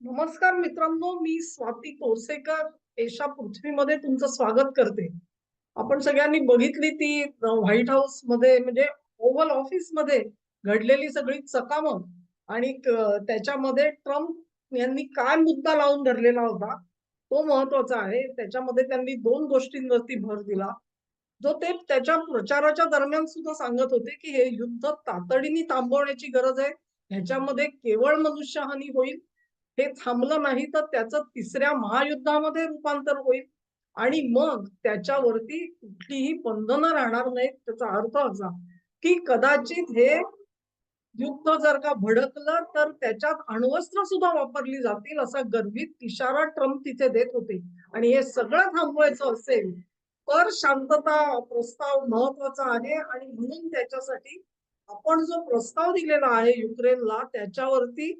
नमस्कार मित्रांनो मी स्वाती कोसेकर. एशा पृथ्वीमध्ये तुमचं स्वागत करते. आपण सगळ्यांनी बघितली ती व्हाईट हाऊसमध्ये म्हणजे ओव्हल ऑफिसमध्ये घडलेली सगळी चकामक आणि त्याच्यामध्ये ट्रम्प यांनी काय मुद्दा लावून धरलेला होता तो महत्त्वाचा आहे. त्याच्यामध्ये त्यांनी दोन गोष्टींवरती भर दिला. जो ते त्याच्या प्रचाराच्या दरम्यान सुद्धा सांगत होते की हे युद्ध तातडीने थांबवण्याची गरज आहे. ह्याच्यामध्ये केवळ मनुष्यहानी होईल हे थांबलं नाही तर त्याचं तिसऱ्या महायुद्धामध्ये रूपांतर होईल. आणि मग त्याच्यावरती कुठलीही बंधनं राहणार नाहीत त्याचा अर्थ असा की कदाचित हे युद्ध जर का भडकलं तर त्याच्यात अण्वस्त्र सुद्धा वापरली जातील असा गर्भित इशारा ट्रम्प तिथे देत होते. आणि हे सगळं थांबवायचं असेल तर शांतता प्रस्ताव महत्त्वाचा आहे. आणि म्हणून त्याच्यासाठी आपण जो प्रस्ताव दिलेला आहे युक्रेनला त्याच्यावरती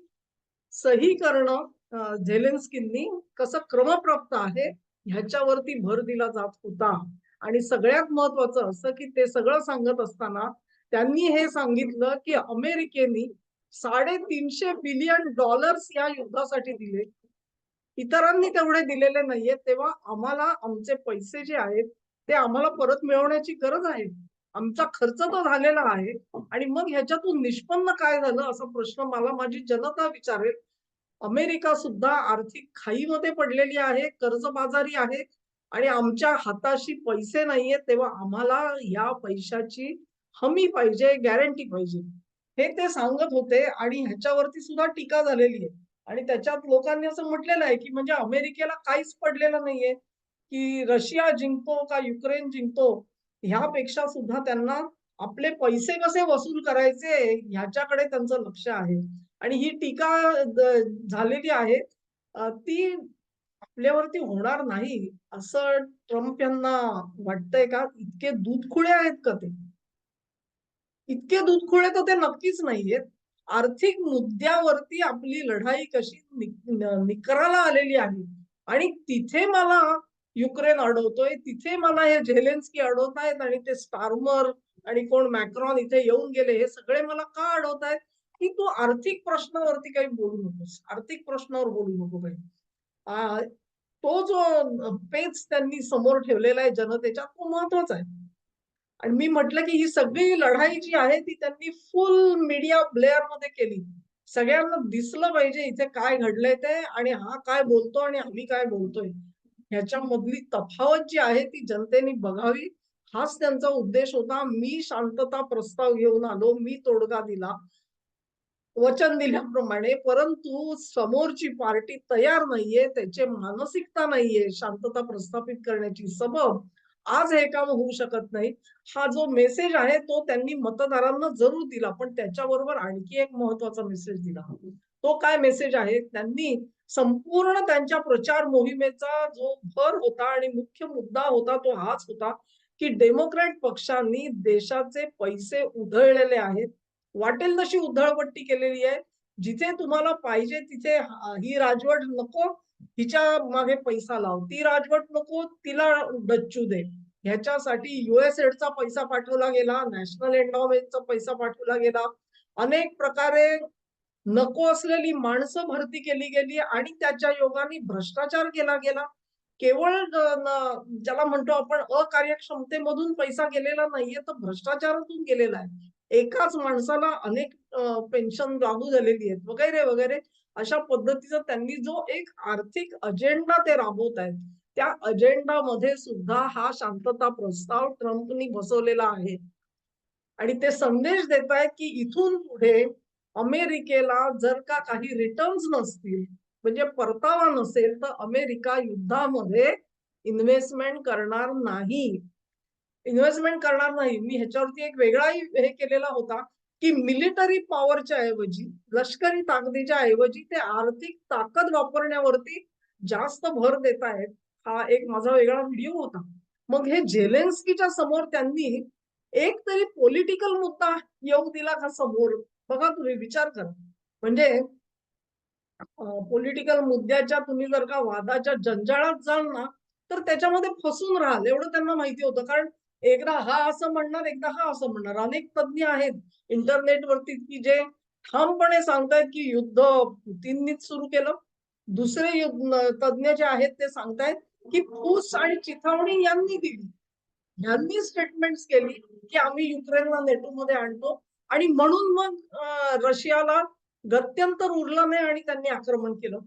सही करणं झेलेन्स्कींनी कसं क्रमप्राप्त आहे ह्याच्यावरती भर दिला जात होता. आणि सगळ्यात महत्वाचं असं की ते सगळं सांगत असताना त्यांनी हे सांगितलं की अमेरिकेने साडेतीनशे बिलियन डॉलर्स या युद्धासाठी दिले. इतरांनी तेवढे दिलेले नाहीये तेव्हा आम्हाला आमचे पैसे जे आहेत ते आम्हाला परत मिळवण्याची गरज आहे. आमचा खर्च तर झालेला आहे. आणि मग ह्याच्यातून निष्पन्न काय झालं असा प्रश्न मला माझी जनता विचारेल. अमेरिका सुद्धा आर्थिक खाईमध्ये पडलेली आहे कर्जबाजारी आहे आणि आमच्या हाताशी पैसे नाहीये तेव्हा आम्हाला या पैशाची हमी पाहिजे गॅरंटी पाहिजे. हे ते सांगत होते आणि ह्याच्यावरती सुद्धा टीका झालेली आहे. आणि त्याच्यात लोकांनी असं म्हटलेलं आहे की म्हणजे अमेरिकेला काहीच पडलेलं नाहीये की रशिया जिंकतो का युक्रेन जिंकतो? ह्यापेक्षा सुद्धा त्यांना आपले पैसे कसे वसूल करायचे ह्याच्याकडे त्यांचं लक्ष आहे. आणि ही टीका झालेली आहे. ती आपल्यावरती होणार नाही असं ट्रम्प यांना वाटतंय का? इतके दूधखुळे आहेत का ते? इतके दूधखुळे तर ते नक्कीच नाहीयेत. आर्थिक मुद्द्यावरती आपली लढाई कशी निकराला आलेली आहे. आणि तिथे मला युक्रेन अडवतोय तिथे मला हे झेलेन्स्की अडवत आहेत आणि ते स्टार्मर आणि कोण मॅक्रॉन इथे येऊन गेले हे सगळे मला का अडवत आहेत की तू आर्थिक प्रश्नावरती काही बोलू नकोस आर्थिक प्रश्नावर बोलू नको काही तो जो पेच त्यांनी समोर ठेवलेला आहे जनतेच्या तो महत्त्वाचा आहे. आणि मी म्हटलं की ही सगळी लढाई जी आहे ती त्यांनी फुल मीडिया ब्लेअरमध्ये केली. सगळ्यांना दिसलं पाहिजे इथे काय घडलंय ते आणि हा काय बोलतो आणि आम्ही काय बोलतोय. ह्याच्यामधली तफावत जी आहे ती जनतेने बघावी. हाच त्यांचा उद्देश होता. मी शांतता प्रस्ताव घेऊन आलो. मी तोडगा दिला. वचन दिल्याप्रमाणे. परंतु समोरची पार्टी तयार नाहीये. त्याचे मानसिकता नाहीये. शांतता प्रस्थापित करण्याची सबब आज हे काम होऊ शकत नाही. हा जो मेसेज आहे तो त्यांनी मतदारांना जरूर दिला. पण त्याच्याबरोबर आणखी एक महत्त्वाचा मेसेज दिला. तो काय मेसेज आहे? त्यांनी संपूर्ण त्यांच्या प्रचार मोहिमेचा जो भर होता आणि मुख्य मुद्दा होता तो हाच होता की डेमोक्रॅट पक्षांनी देशाचे पैसे उधळलेले आहेत. वाटेल तशी उधळपट्टी केलेली आहे. जिथे तुम्हाला पाहिजे तिथे ही राजवट नको हिच्या मागे पैसा लाव. ती राजवट नको तिला डच्चू दे. ह्याच्यासाठी युएसएडचा पैसा पाठवला गेला नॅशनल एन्डॉमेंटचा पैसा पाठवला गेला. अनेक प्रकारे नको असलेली माणसं भरती केली गेली आणि त्याच्या योगाने भ्रष्टाचार केला गेला. केवळ ज्याला म्हणतो आपण अकार्यक्षमतेमधून पैसा गेलेला नाहीये तर भ्रष्टाचारातून गेलेला आहे. एकाच माणसाला अनेक पेन्शन लागू झालेली आहेत वगैरे वगैरे. अशा पद्धतीचा त्यांनी जो एक आर्थिक अजेंडा ते राबवत आहेत त्या अजेंडामध्ये सुद्धा हा शांतता प्रस्ताव ट्रम्पनी बसवलेला आहे. आणि ते संदेश देत आहेत की इथून पुढे अमेरिकेला जर का काही रिटर्न्स नसतील म्हणजे परतावा नसेल तर अमेरिका युद्धामध्ये इन्व्हेस्टमेंट करणार नाही. इन्व्हेस्टमेंट करणार नाही. मी ह्याच्यावरती एक वेगळाही हे केलेला होता की मिलिटरी पॉवरच्या ऐवजी लष्करी ताकदीच्या ऐवजी ते आर्थिक ताकद वापरण्यावरती जास्त भर देत आहेत हा एक माझा वेगळा व्हिडिओ होता. मग हे झेलेन्स्कीच्या समोर त्यांनी एक तरी पॉलिटिकल मुद्दा येऊ दिला का समोर? बघा तुम्ही विचार करा. म्हणजे पॉलिटिकल मुद्द्याच्या तुम्ही जर का वादाच्या जंजाळात जाल ना तर त्याच्यामध्ये फसून राहाल. एवढं त्यांना माहिती होतं. कारण एकदा हा असं म्हणणार एकदा हा असं म्हणणार. अनेक तज्ञ आहेत इंटरनेटवरती की जे ठामपणे सांगतायत की युद्ध पुतींनीच सुरू केलं. दुसरे युद्ध तज्ञ जे आहेत ते सांगतायत की फूस आणि चिथावणी यांनी दिली. यांनी स्टेटमेंट केली की आम्ही युक्रेनला नेटो मध्ये आणतो. आणि म्हणून मग रशियाला गत्यंतर उरलं नाही आणि त्यांनी आक्रमण केलं.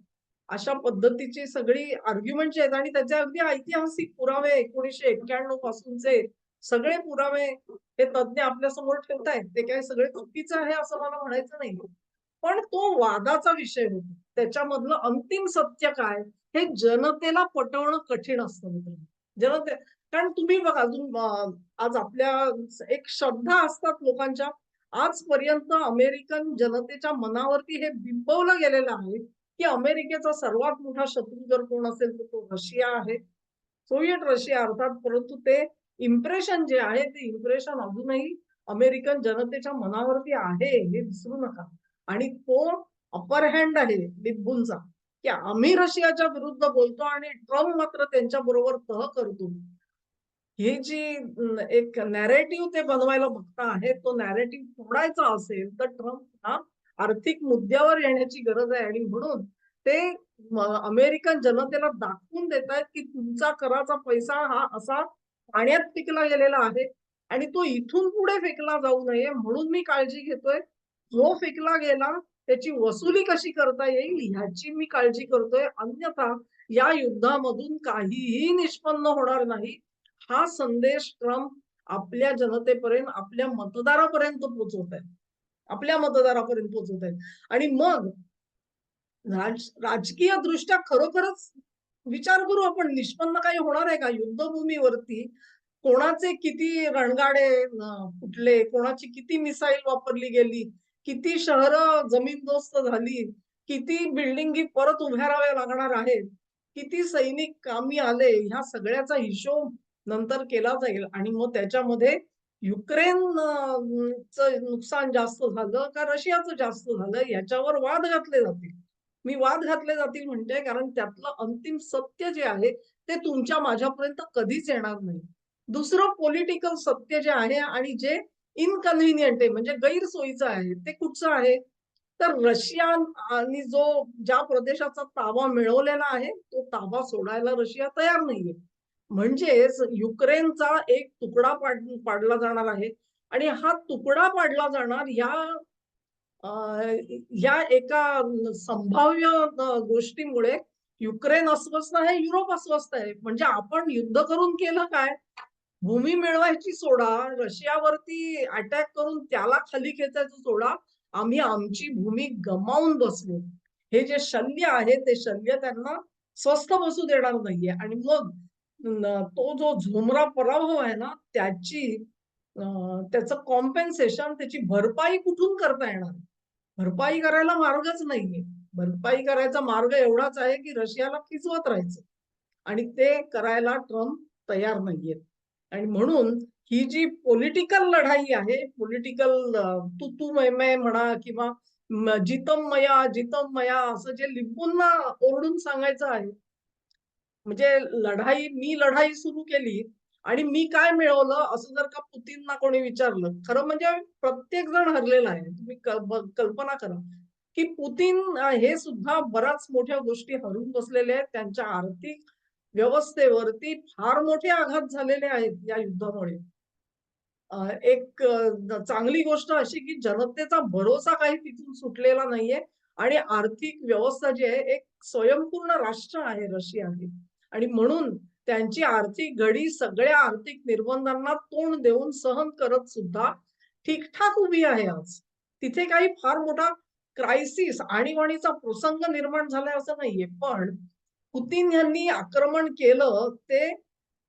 अशा पद्धतीची सगळी आर्ग्युमेंट आहेत आणि त्याचे अगदी ऐतिहासिक पुरावे एकोणीशे एक्क्याण्णव पासूनचे सगळे पुरावे हे तज्ञ आपल्यासमोर ठेवतायत. ते काय सगळे चुकीचं आहे असं मला म्हणायचं नाही. पण तो वादाचा विषय होतो. त्याच्यामधलं अंतिम सत्य काय? हे जनतेला पटवणं कठीण असतं मित्रांनो. जनते कारण तुम्ही बघा अजून आज आपल्या एक श्रद्धा असतात लोकांच्या. आजपर्यंत अमेरिकन जनतेच्या मनावरती हे बिंबवलं गेलेलं आहे की अमेरिकेचा सर्वात मोठा शत्रू जर कोण असेल तर तो रशिया आहे. सोव्हिएट रशिया अर्थात परंतु ते इम्प्रेशन जे आहे ते इम्प्रेशन अजूनही अमेरिकन जनतेच्या मनावरती आहे हे विसरू नका. आणि तो अपर हँड आहे लिब्बूंचा की आम्ही रशियाच्या विरुद्ध बोलतो आणि ट्रम्प मात्र त्यांच्या बरोबर तह करतो. ही जी एक नॅरेटिव्ह ते बनवायला बघता आहे तो नॅरेटिव्ह तोडायचा असेल तर ट्रम्प हा आर्थिक मुद्द्यावर येण्याची गरज आहे. आणि म्हणून ते अमेरिकन जनतेला दाखवून देत आहेत की तुमचा कराचा पैसा हा असा पाण्यात पिकला गेलेला आहे आणि तो इथून पुढे फेकला जाऊ नये म्हणून मी काळजी घेतोय. जो फेकला गेला त्याची वसुली कशी करता येईल ह्याची मी काळजी करतोय. अन्यथा या युद्धामधून काहीही निष्पन्न होणार नाही. हा संदेश ट्रम्प आपल्या जनतेपर्यंत आपल्या मतदारापर्यंत पोहोचवत आहे आपल्या मतदारापर्यंत पोहोचवत आहे आणि मग राज राजकीय दृष्ट्या खरोखरच विचार करू आपण निष्पन्न काही होणार आहे का? युद्धभूमीवरती कोणाचे किती रणगाडे फुटले कोणाची किती मिसाईल वापरली गेली किती शहर जमीनदोस्त झाली किती बिल्डिंगी परत उभ्या राव्या लागणार आहेत किती सैनिक कामी आले ह्या सगळ्याचा हिशोब नंतर केला जाईल. आणि मग त्याच्यामध्ये युक्रेन च नुकसान जास्त झालं का रशियाचं जास्त झालं याच्यावर वाद घातले जातील. मी वाद घातले जातील म्हणते कारण त्यातलं अंतिम सत्य जे आहे ते तुमच्या माझ्यापर्यंत कधीच येणार नाही. दुसरं पॉलिटिकल सत्य जे आहे आणि जे इनकन्व्हिनियंट आहे म्हणजे गैरसोयीचं आहे ते कुठचं आहे? तर रशिया आणि जो ज्या प्रदेशाचा ताबा मिळवलेला आहे तो ताबा सोडायला रशिया तयार नाहीये. म्हणजेच युक्रेनचा एक तुकडा पाड पाडला जाणार आहे. आणि हा तुकडा पाडला जाणार या या एका संभाव्य गोष्टीमुळे युक्रेन अस्वस्थ आहे युरोप अस्वस्थ आहे. म्हणजे आपण युद्ध करून केलं काय? भूमी मिळवायची सोडा रशियावरती अटॅक करून त्याला खाली खेचायचं सोडा आम्ही आमची भूमी गमावून बसलो. हे जे शल्य आहे ते शल्य त्यांना स्वस्थ बसू देणार नाहीये. आणि मग तो जो झुमरा पराभव आहे ना त्याची त्याचं कॉम्पेन्सेशन त्याची भरपाई कुठून करता येणार? भरपाई करायला मार्गच नाहीये. भरपाई करायचा मार्ग एवढाच आहे की रशियाला खिचवत राहायचं. आणि ते करायला ट्रम्प तयार नाहीयेत आणि म्हणून ही जी पॉलिटिकल लढाई आहे पॉलिटिकल तू तू मैमय म्हणा किंवा जितम मया जितम मया असं जे लिंबूंना ओरडून सांगायचं आहे म्हणजे लढाई मी लढाई सुरू केली आणि मी काय मिळवलं असं जर का पुतीनना कोणी विचारलं खरं म्हणजे प्रत्येक जण हरलेला आहे. तुम्ही कल्पना करा की पुतीन हे सुद्धा बऱ्याच मोठ्या गोष्टी हरून बसलेले आहेत. त्यांच्या आर्थिक व्यवस्थेवरती फार मोठे आघात झालेले आहेत या युद्धामुळे. एक चांगली गोष्ट अशी की जनतेचा भरोसा काही तिथून सुटलेला नाहीये आणि आर्थिक व्यवस्था जी आहे एक स्वयंपूर्ण राष्ट्र आहे रशिया हे आणि म्हणून त्यांची आर्थिक घडी सगळ्या आर्थिक निर्बंधांना तोंड देऊन सहन करत सुद्धा ठीकठाक उभी आहे आज. तिथे काही फार मोठा क्रायसिस आणीबाणीचा प्रसंग निर्माण झालाय असं नाहीये पण पुतीन यांनी आक्रमण केलं ते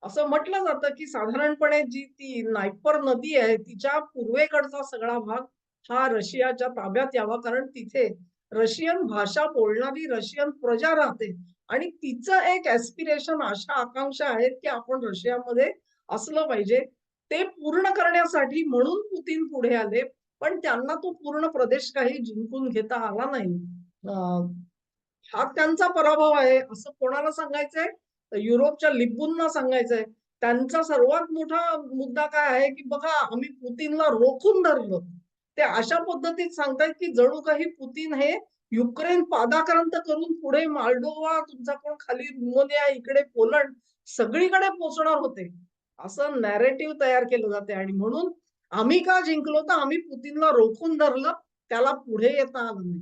असं म्हटलं जातं की साधारणपणे जी ती नायपर नदी आहे तिच्या पूर्वेकडचा सगळा भाग हा रशियाच्या ताब्यात यावा कारण तिथे रशियन भाषा बोलणारी रशियन प्रजा राहते. आणि तिचं एक ऍस्पिरेशन अशा आकांक्षा आहेत की आपण रशियामध्ये असलं पाहिजे. ते पूर्ण करण्यासाठी म्हणून पुतीन पुढे आले पण त्यांना तो पूर्ण प्रदेश काही जिंकून घेता आला नाही. हा त्यांचा पराभव आहे असं कोणाला सांगायचंय? तर युरोपच्या लिबूंना सांगायचंय. त्यांचा सर्वात मोठा मुद्दा काय आहे की बघा आम्ही पुतीनला रोखून धरलं. ते अशा पद्धतीत सांगतायत की जणू काही पुतीन हे युक्रेन पादाक्रांत करून पुढे माल्डोवा तुमचा कोण खाली रुमोनिया इकडे पोलंड सगळीकडे पोचणार होते. असं नॅरेटिव्ह तयार केलं जाते. आणि म्हणून आम्ही का जिंकलो? तर आम्ही पुतीनला रोखून धरलं. त्याला पुढे येता आलं नाही.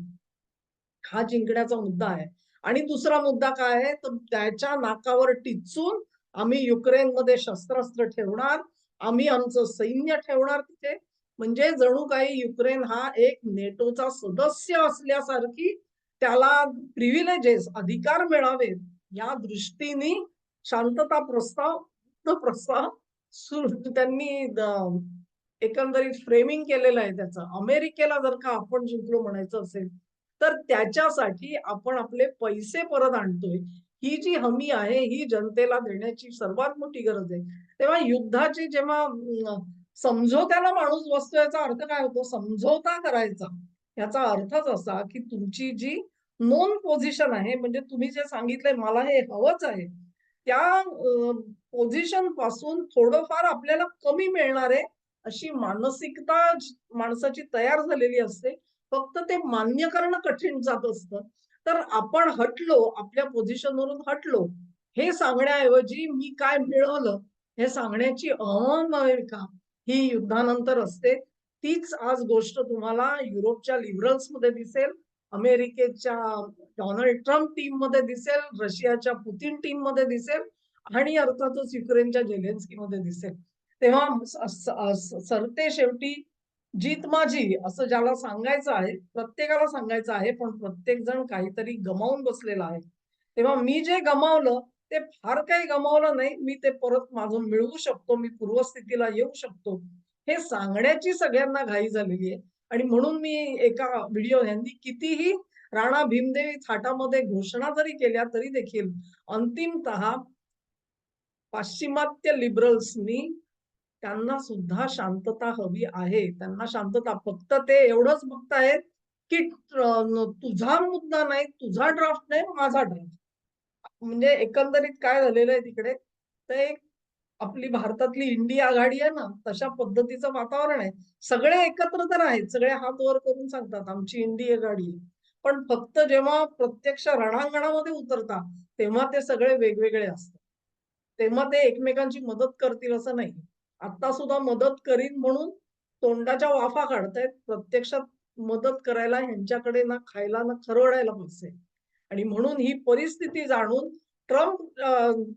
हा जिंकण्याचा मुद्दा आहे. आणि दुसरा मुद्दा काय आहे? तर त्याच्या नाकावर टिचून आम्ही युक्रेनमध्ये शस्त्रास्त्र ठेवणार. आम्ही आमचं सैन्य ठेवणार तिथे. म्हणजे जणू काही युक्रेन हा एक नेटोचा सदस्य असल्यासारखी त्याला प्रिव्हिलेजेस अधिकार मिळावेत या दृष्टीने शांतता प्रस्ताव प्रस्ताव त्यांनी एकंदरीत फ्रेमिंग केलेलं आहे त्याचं. अमेरिकेला जर का आपण जिंकलो म्हणायचं असेल तर त्याच्यासाठी आपण आपले पैसे परत आणतोय. ही जी हमी आहे ही जनतेला देण्याची सर्वात मोठी गरज आहे. तेव्हा युद्धाची जेव्हा समझोत्याला माणूस बसतो याचा अर्थ काय होतो? समझोता करायचा. याचा अर्थच असा की तुमची जी नॉन पोझिशन आहे म्हणजे तुम्ही जे सांगितलंय मला हे हवंच आहे. त्या पोझिशनपासून थोडंफार आपल्याला कमी मिळणार आहे अशी मानसिकता माणसाची तयार झालेली असते. फक्त ते मान्य करणं कठीण जात असतं. तर आपण हटलो आपल्या पोझिशनवरून हटलो हे सांगण्याऐवजी मी काय मिळवलं? हे सांगण्याची का ही युद्धानंतर असते. तीच आज गोष्ट तुम्हाला युरोपच्या लिबरल्समध्ये दिसेल अमेरिकेच्या डोनाल्ड ट्रम्प टीममध्ये दिसेल रशियाच्या पुतीन टीममध्ये दिसेल आणि अर्थातच युक्रेनच्या जेलेन्स्की मध्ये दिसेल. तेव्हा सरते शेवटी जीत माझी असं ज्याला सांगायचं आहे प्रत्येकाला सांगायचं आहे पण प्रत्येक जण काहीतरी गमावून बसलेला आहे. तेव्हा मी जे गमावलं ते फार काही गमावलं नाही. मी ते परत माझं मिळवू शकतो. मी पूर्वस्थितीला येऊ शकतो. हे सांगण्याची सगळ्यांना घाई झालेली आहे. आणि म्हणून मी एका व्हिडिओ यांनी कितीही राणा भीमदेवी थाटामध्ये घोषणा जरी केल्या तरी देखील अंतिमत पाश्चिमात्य लिबरल्सनी त्यांना सुद्धा शांतता हवी आहे. त्यांना शांतता फक्त ते एवढंच बघतायत की तुझा मुद्दा नाही तुझा ड्राफ्ट नाही माझा ड्राफ्ट म्हणजे एकंदरीत काय झालेलं आहे तिकडे? तर एक आपली भारतातली इंडिया आघाडी आहे ना तशा पद्धतीचं वातावरण आहे. सगळे एकत्र तर आहेत सगळे हात वर करून सांगतात आमची इंडिया आघाडी पण फक्त जेव्हा प्रत्यक्ष रणांगणामध्ये उतरतात तेव्हा ते सगळे वेगवेगळे असतात. तेव्हा ते एकमेकांची मदत करतील असं नाही. आता सुद्धा मदत करीन म्हणून तोंडाच्या वाफा काढतायत. प्रत्यक्षात मदत करायला ह्यांच्याकडे ना खायला ना खरवडायला पैसे. आणि म्हणून ही परिस्थिती जाणून ट्रम्प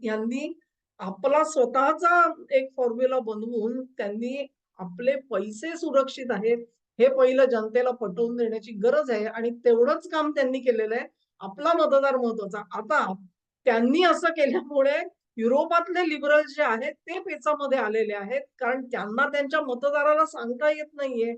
यांनी आपला स्वतःचा एक फॉर्म्युला बनवून त्यांनी आपले पैसे सुरक्षित आहेत हे पहिलं जनतेला पटवून देण्याची गरज आहे आणि तेवढंच काम त्यांनी केलेलं आहे. आपला मतदार महत्त्वाचा. आता त्यांनी असं केल्यामुळे युरोपातले लिबरल जे आहेत ते पेचामध्ये आलेले आहेत कारण त्यांना त्यांच्या मतदाराला सांगता येत नाहीये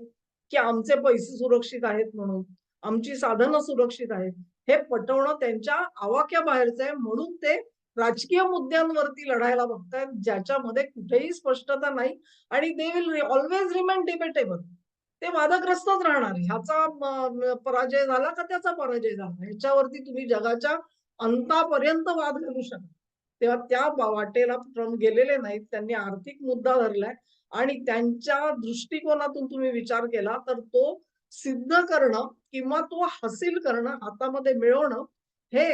की आमचे पैसे सुरक्षित आहेत म्हणून. आमची साधनं सुरक्षित आहेत. हे पटवणं त्यांच्या आवाक्या बाहेरचं आहे म्हणून ते राजकीय मुद्द्यांवरती लढायला बघतायत ज्याच्यामध्ये कुठेही स्पष्टता नाही आणि they will always remain debatable ते वादग्रस्तच राहणार ह्याचा पराजय झाला का त्याचा पराजय झाला? ह्याच्यावरती तुम्ही जगाच्या अंतापर्यंत वाद घालू शकता. तेव्हा त्या वाटेला ट्रम्प गेलेले नाहीत त्यांनी आर्थिक मुद्दा धरलाय आणि त्यांच्या दृष्टिकोनातून तुम्ही विचार केला तर तो सिद्ध करणं किंवा तो हासिल करणं हातामध्ये मिळवणं हे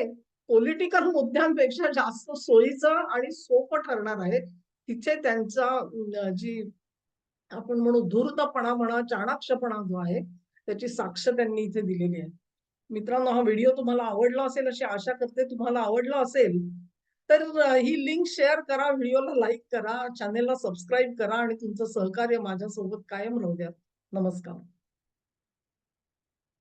पॉलिटिकल मुद्द्यांपेक्षा जास्त सोयीचं आणि सोपं ठरणार आहे. तिथे त्यांचा जी आपण म्हणू धूर्तपणा म्हणा चाणाक्षपणा जो आहे त्याची साक्ष त्यांनी इथे दिलेली आहे. मित्रांनो हा व्हिडिओ तुम्हाला आवडला असेल अशी आशा करते. तुम्हाला आवडला असेल तर ही लिंक शेअर करा व्हिडिओला लाईक करा चॅनेलला सबस्क्राईब करा आणि तुमचं सहकार्य माझ्यासोबत कायम राहू द्या. नमस्कार.